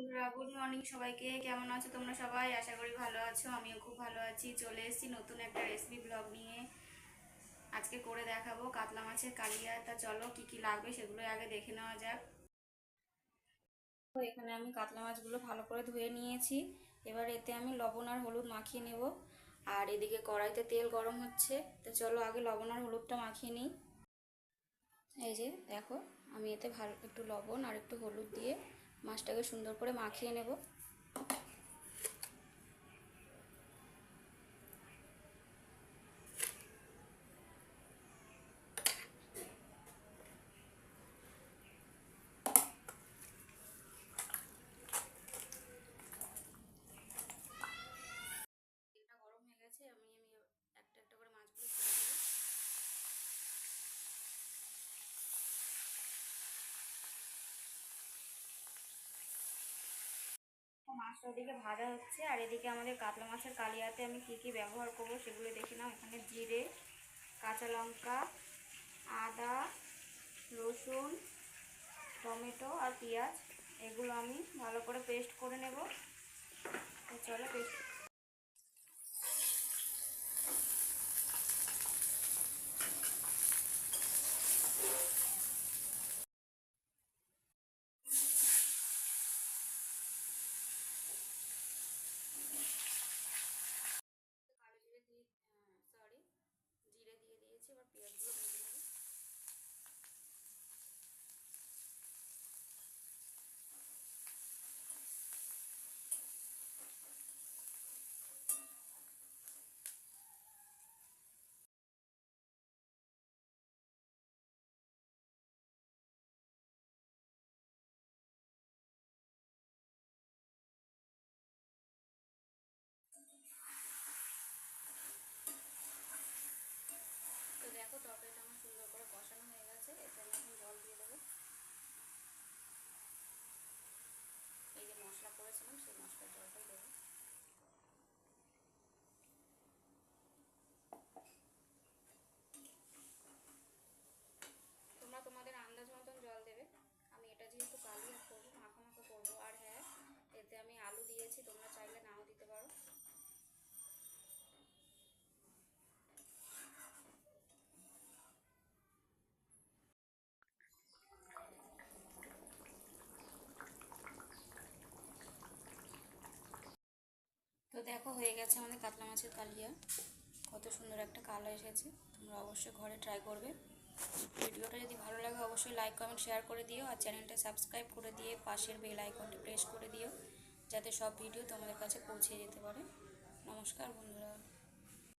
বন্ধুরা, good morning সবাইকে। কেমন আছো তোমরা সবাই? আশা করি ভালো আছো। আমিও খুব ভালো আছি। চলে এসেছি নতুন একটা রেসিপি ব্লগ নিয়ে। আজকে করে দেখাবো কাতলা মাছের কালিয়া। তা চলো কি কি লাগবে সেগুলো আগে দেখে নেওয়া যাক। তো এখানে আমি কাতলা মাছগুলো ভালো করে ধুয়ে নিয়েছি। এবার এতে আমি লবণ আর হলুদ মাখিয়ে নেব। আর এদিকে কড়াইতে তেল গরম হচ্ছে। তো চলো আগে লবণ আর হলুদটা মাখিয়ে নিই। এই যে, দেখো, আমি এতে ভালো একটু লবণ আর একটু হলুদ দিয়ে মাছটাকে সুন্দর করে মাখিয়ে নেব মাছটা ওদিকে ভাজা হচ্ছে, আর এদিকে আমাদের কাতলা মাছের কালিয়াতে আমি কি কি ব্যবহার করব সেগুলো দেখে নাও এখানে জিরে, কাঁচা লঙ্কা, আদা, রসুন, টমেটো আর পেঁয়াজ, এগুলো আমি ভালো করে পেস্ট করে নেব। চলো পেস্ট কালো জিরে দিয়ে সরি জিরে দিয়ে দিয়েছি এবার পেঁয়াজগুলো তরকারিটা আমার সুন্দর করে কষানো হয়ে গেছে, এতে আমি জল দিয়ে দেবো। এই যে মশলা করেছিলাম, সেই মশলার জলটাই দেবো। তোমরা তোমাদের আন্দাজ মতন জল দেবে। আমি এটা যেহেতু কালিয়া করব মাখা মাখা করব, আর হ্যাঁ এতে আমি আলু দিয়েছি, তোমরা তো দেখো হয়ে গেছে আমাদের কাতলা মাছের কালিয়া। কত সুন্দর একটা কালার এসেছে। তোমরা অবশ্যই ঘরে ট্রাই করবে। ভিডিওটা যদি ভালো লাগে, অবশ্যই লাইক কমেন্ট শেয়ার করে দিও। আর চ্যানেলটা সাবস্ক্রাইব করে দিয়ে পাশের বেল আইকনটি প্রেস করে দিও। যাতে সব ভিডিও তোমাদের কাছে পৌঁছে যেতে পারে। নমস্কার বন্ধুরা।